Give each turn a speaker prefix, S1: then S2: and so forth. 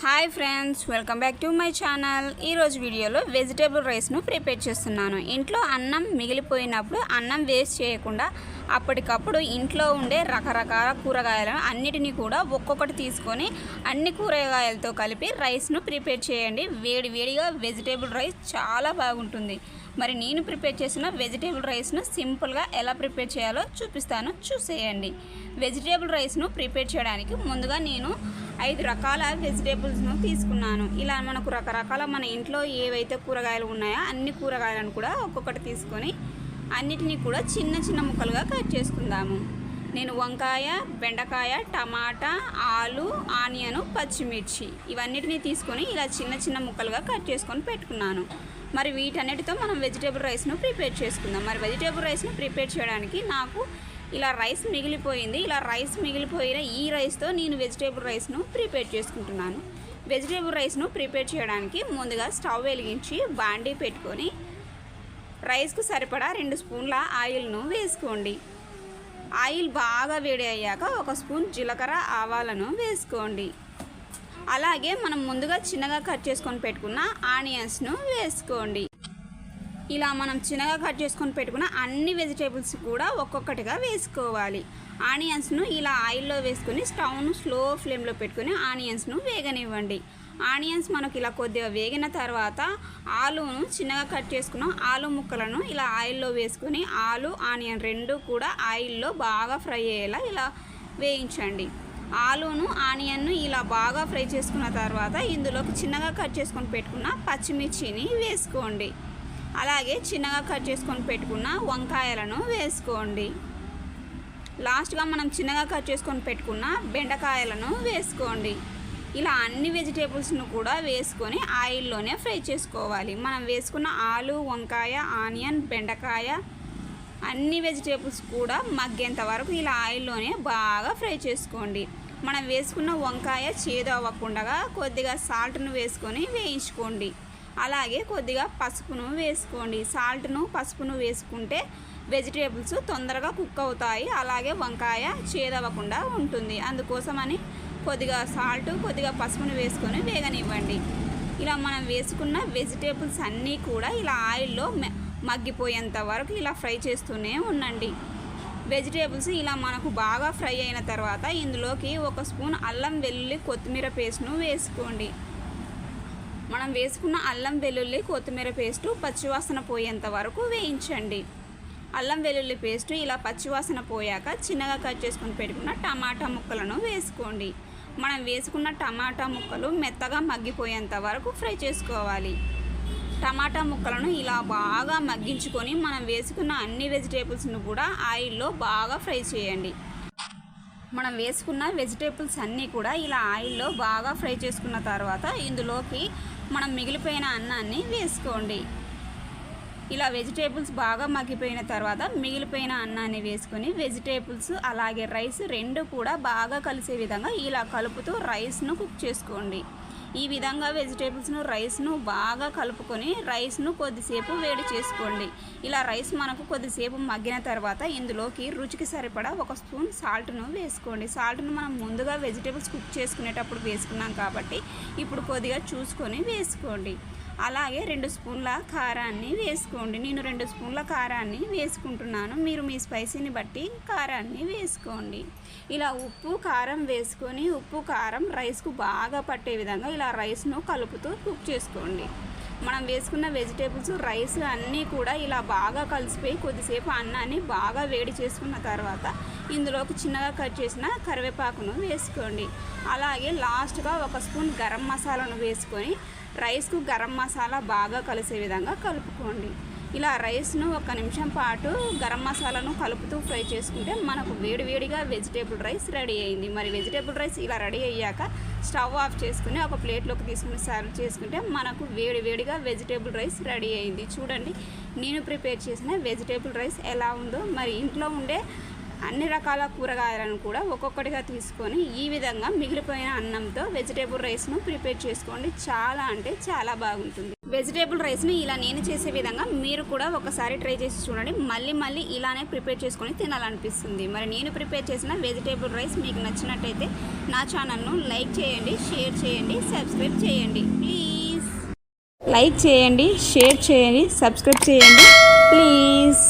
S1: Hi friends welcome back to my channel. ఈరోజు వీడియోలో vegetable రైస్ను ప్రిపేర్ చేస్తున్నాను. ఇంట్లో అన్నం మిగిలిపోయినప్పుడు అన్నం వేస్ట్ చేయకుండా అప్పటికప్పుడు ఇంట్లో ఉండే రకరకాల కూరగాయలను అన్నిటినీ కూడా ఒక్కొక్కటి తీసుకొని అన్ని కూరగాయలతో కలిపి రైస్ను ప్రిపేర్ చేయండి. వేడి వేడిగా వెజిటేబుల్ రైస్ చాలా బాగుంటుంది. మరి నేను ప్రిపేర్ చేసిన వెజిటేబుల్ రైస్ను సింపుల్గా ఎలా ప్రిపేర్ చేయాలో చూపిస్తాను. చూసేయండి. వెజిటేబుల్ రైస్ను ప్రిపేర్ చేయడానికి ముందుగా నేను ఐదు రకాల వెజిటేబుల్స్ను తీసుకున్నాను. ఇలా మనకు రకరకాల మన ఇంట్లో ఏవైతే కూరగాయలు ఉన్నాయో అన్ని కూరగాయలను కూడా ఒక్కొక్కటి తీసుకొని అన్నిటినీ కూడా చిన్న చిన్న ముక్కలుగా కట్ చేసుకుందాము. నేను వంకాయ బెండకాయ టమాటా ఆలు ఆనియను పచ్చిమిర్చి ఇవన్నిటిని తీసుకొని ఇలా చిన్న చిన్న ముక్కలుగా కట్ చేసుకొని పెట్టుకున్నాను. మరి వీటన్నిటితో మనం వెజిటేబుల్ రైస్ను ప్రిపేర్ చేసుకుందాం. మరి వెజిటేబుల్ రైస్ను ప్రిపేర్ చేయడానికి నాకు ఇలా రైస్ మిగిలిపోయింది. ఇలా రైస్ మిగిలిపోయిన ఈ రైస్తో నేను వెజిటేబుల్ రైస్ను ప్రిపేర్ చేసుకుంటున్నాను. వెజిటేబుల్ రైస్ను ప్రిపేర్ చేయడానికి ముందుగా స్టవ్ వెలిగించి బాండీ పెట్టుకొని రైస్కు సరిపడా రెండు స్పూన్ల ఆయిల్ను వేసుకోండి. ఆయిల్ బాగా వేడి అయ్యాక ఒక స్పూన్ జీలకర్ర ఆవాలను వేసుకోండి. అలాగే మనం ముందుగా చిన్నగా కట్ చేసుకొని పెట్టుకున్న ఆనియన్స్ను వేసుకోండి. ఇలా మనం చిన్నగా కట్ చేసుకొని పెట్టుకున్న అన్ని వెజిటేబుల్స్ కూడా ఒక్కొక్కటిగా వేసుకోవాలి. ఆనియన్స్ను ఇలా ఆయిల్లో వేసుకొని స్టవ్ను స్లో ఫ్లేమ్లో పెట్టుకొని ఆనియన్స్ను వేగనివ్వండి. ఆనియన్స్ మనకు ఇలా కొద్దిగా వేగిన తర్వాత ఆలును చిన్నగా కట్ చేసుకున్న ఆలు ముక్కలను ఇలా ఆయిల్లో వేసుకొని ఆలు ఆనియన్ రెండు కూడా ఆయిల్లో బాగా ఫ్రై అయ్యేలా ఇలా వేయించండి. ఆలును ఆనియన్ను ఇలా బాగా ఫ్రై చేసుకున్న తర్వాత ఇందులోకి చిన్నగా కట్ చేసుకొని పెట్టుకున్న పచ్చిమిర్చిని వేసుకోండి. అలాగే చిన్నగా కట్ చేసుకొని పెట్టుకున్న వంకాయలను వేసుకోండి. లాస్ట్గా మనం చిన్నగా కట్ చేసుకొని పెట్టుకున్న బెండకాయలను వేసుకోండి. ఇలా అన్ని వెజిటేబుల్స్ను కూడా వేసుకొని ఆయిల్లోనే ఫ్రై చేసుకోవాలి. మనం వేసుకున్న ఆలు వంకాయ ఆనియన్ బెండకాయ అన్ని వెజిటేబుల్స్ కూడా మగ్గేంత వరకు ఇలా ఆయిల్లోనే బాగా ఫ్రై చేసుకోండి. మనం వేసుకున్న వంకాయ చేదు అవ్వకుండా కొద్దిగా సాల్ట్ను వేసుకొని వేయించుకోండి. అలాగే కొద్దిగా పసుపును వేసుకోండి. సాల్ట్ను పసుపును వేసుకుంటే వెజిటేబుల్స్ తొందరగా కుక్ అవుతాయి. అలాగే వంకాయ చేదవ్వకుండా ఉంటుంది. అందుకోసమని కొద్దిగా సాల్ట్ కొద్దిగా పసుపును వేసుకొని వేగనివ్వండి. ఇలా మనం వేసుకున్న వెజిటేబుల్స్ అన్నీ కూడా ఇలా ఆయిల్లో మగ్గిపోయేంత వరకు ఇలా ఫ్రై చేస్తూనే ఉండండి. వెజిటేబుల్స్ ఇలా మనకు బాగా ఫ్రై అయిన తర్వాత ఇందులోకి ఒక స్పూన్ అల్లం వెల్లుల్లి కొత్తిమీర పేస్ట్ను వేసుకోండి. మనం వేసుకున్న అల్లం వెల్లుల్లి కొత్తిమీర పేస్టు పచ్చివాసన పోయేంత వరకు వేయించండి. అల్లం వెల్లుల్లి పేస్టు ఇలా పచ్చివాసన పోయాక చిన్నగా కట్ చేసుకుని పెట్టుకున్న టమాటా ముక్కలను వేసుకోండి. మనం వేసుకున్న టమాటా ముక్కలు మెత్తగా మగ్గిపోయేంత వరకు ఫ్రై చేసుకోవాలి. టమాటా ముక్కలను ఇలా బాగా మగ్గించుకొని మనం వేసుకున్న అన్ని వెజిటేబుల్స్ను కూడా ఆయిల్లో బాగా ఫ్రై చేయండి. మనం వేసుకున్న వెజిటేబుల్స్ అన్నీ కూడా ఇలా ఆయిల్లో బాగా ఫ్రై చేసుకున్న తర్వాత ఇందులోకి మనం మిగిలిపోయిన అన్నాన్ని వేసుకోండి. ఇలా వెజిటేబుల్స్ బాగా మగ్గిపోయిన తర్వాత మిగిలిపోయిన అన్నాన్ని వేసుకొని వెజిటేబుల్స్ అలాగే రైస్ రెండు కూడా బాగా కలిసే విధంగా ఇలా కలుపుతూ రైస్ను కుక్ చేసుకోండి. ఈ విధంగా వెజిటేబుల్స్ను రైస్ను బాగా కలుపుకొని రైస్ను కొద్దిసేపు వేడి చేసుకోండి. ఇలా రైస్ మనకు కొద్దిసేపు మగ్గిన తర్వాత ఇందులోకి రుచికి సరిపడా ఒక స్పూన్ సాల్ట్ను వేసుకోండి. సాల్ట్ను మనం ముందుగా వెజిటేబుల్స్ కుక్ చేసుకునేటప్పుడు వేసుకున్నాం కాబట్టి ఇప్పుడు కొద్దిగా చూసుకొని వేసుకోండి. అలాగే రెండు స్పూన్ల కారాన్ని వేసుకోండి. నేను రెండు స్పూన్ల కారాన్ని వేసుకుంటున్నాను. మీరు మీ స్పైసీని బట్టి కారాన్ని వేసుకోండి. ఇలా ఉప్పు కారం వేసుకొని ఉప్పు కారం రైస్కు బాగా పట్టే విధంగా ఇలా రైస్ను కలుపుతూ కుక్ చేసుకోండి. మనం వేసుకున్న వెజిటేబుల్స్ రైస్ అన్నీ కూడా ఇలా బాగా కలిసిపోయి కొద్దిసేపు అన్నాన్ని బాగా వేడి చేసుకున్న తర్వాత ఇందులోకి చిన్నగా కట్ చేసిన కరివేపాకును వేసుకోండి. అలాగే లాస్ట్గా ఒక స్పూన్ గరం మసాలాను వేసుకొని రైస్కు గరం మసాలా బాగా కలిసే విధంగా కలుపుకోండి. ఇలా రైస్ను ఒక నిమిషం పాటు గరం మసాలాను కలుపుతూ ఫ్రై చేసుకుంటే మనకు వేడివేడిగా వెజిటేబుల్ రైస్ రెడీ అయింది. మరి వెజిటేబుల్ రైస్ ఇలా రెడీ అయ్యాక స్టవ్ ఆఫ్ చేసుకుని ఒక ప్లేట్లోకి తీసుకుని సర్వ్ చేసుకుంటే మనకు వేడివేడిగా వెజిటేబుల్ రైస్ రెడీ అయింది. చూడండి నేను ప్రిపేర్ చేసిన వెజిటేబుల్ రైస్ ఎలా ఉందో. మరి ఇంట్లో ఉండే అన్ని రకాల కూరగాయలను కూడా ఒక్కొక్కటిగా తీసుకొని ఈ విధంగా మిగిలిపోయిన అన్నంతో వెజిటేబుల్ రైస్ను ప్రిపేర్ చేసుకోండి. చాలా అంటే చాలా బాగుంటుంది. వెజిటేబుల్ రైస్ని ఇలా నేను చేసే విధంగా మీరు కూడా ఒకసారి ట్రై చేసి చూడండి. మళ్ళీ మళ్ళీ ఇలానే ప్రిపేర్ చేసుకొని తినాలనిపిస్తుంది. మరి నేను ప్రిపేర్ చేసిన వెజిటేబుల్ రైస్ మీకు నచ్చినట్టయితే నా ఛానల్ను లైక్ చేయండి షేర్ చేయండి సబ్స్క్రైబ్ చేయండి. ప్లీజ్. లైక్ చేయండి షేర్ చేయండి సబ్స్క్రైబ్ చేయండి. ప్లీజ్.